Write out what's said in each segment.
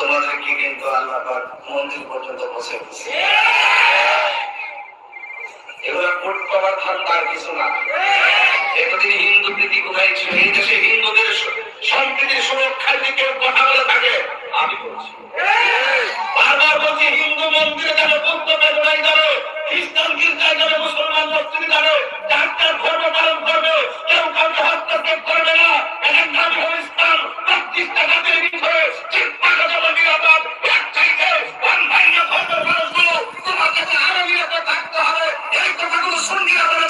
তোমাদেরকে কিন্তু আল্লাহ মন্দির পর্যন্ত বসে দিচ্ছে এগুলো করতে পারার ধার তার কিছু না। এতদিন হিন্দু প্রীতি কোথায় ছিল?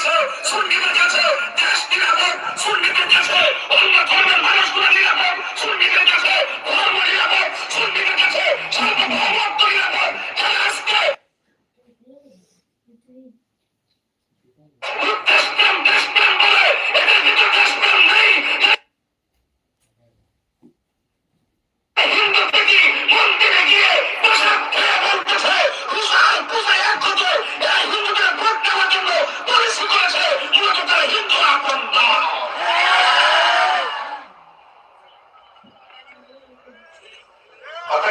সন্ধিরা বলেছে সন্ধিদের কাছে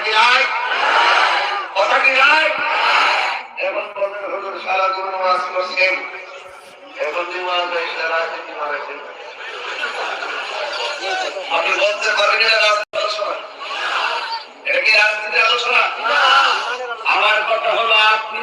কি নাই কথা কি নাই এখন হুজুর সারা গুরু নামাজ করছেন এখন যে মারা যায় সারা হিন্দু মারাছেন আপনি বলতে পারেন আলোচনা? এটা কি রাজনীতির আলোচনা? আমার কথা হলো আপনি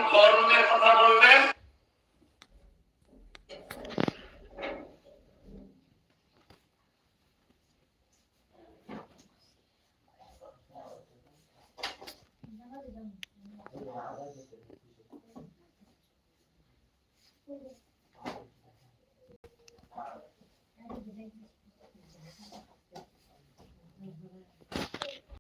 Gracias.